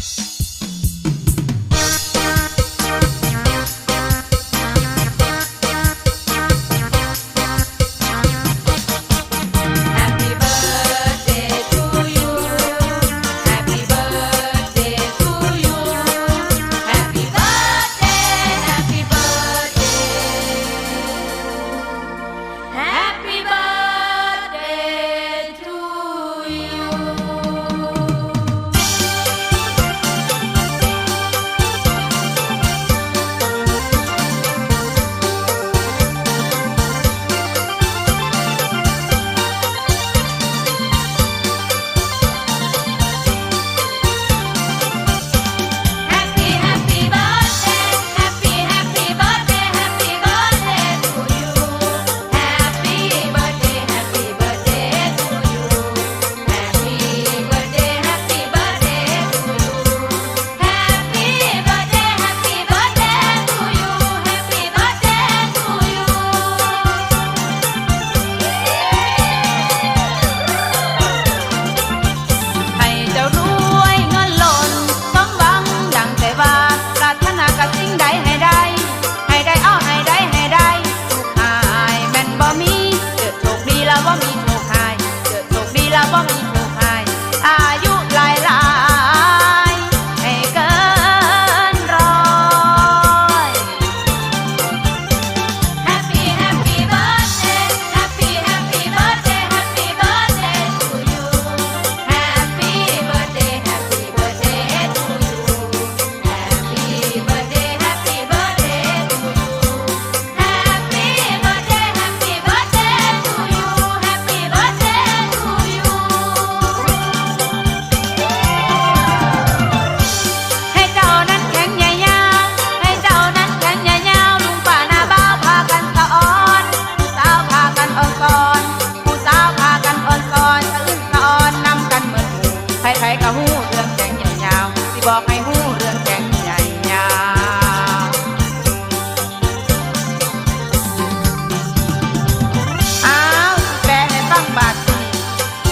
Bye. ก็หู้เรื่องแกงใหญ่ยาวสิบอกให้หู้เรื่องแกงใหญ่ยาวอ้าวแปลให้ฟังบาดี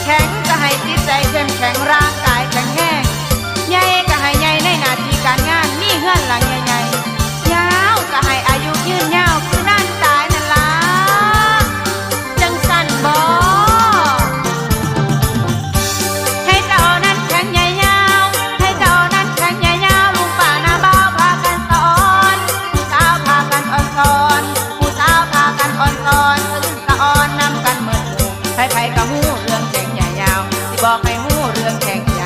แข็งจะให้จิตใจเข้มแข็งรา บอกให้หูเรื่องแข่ง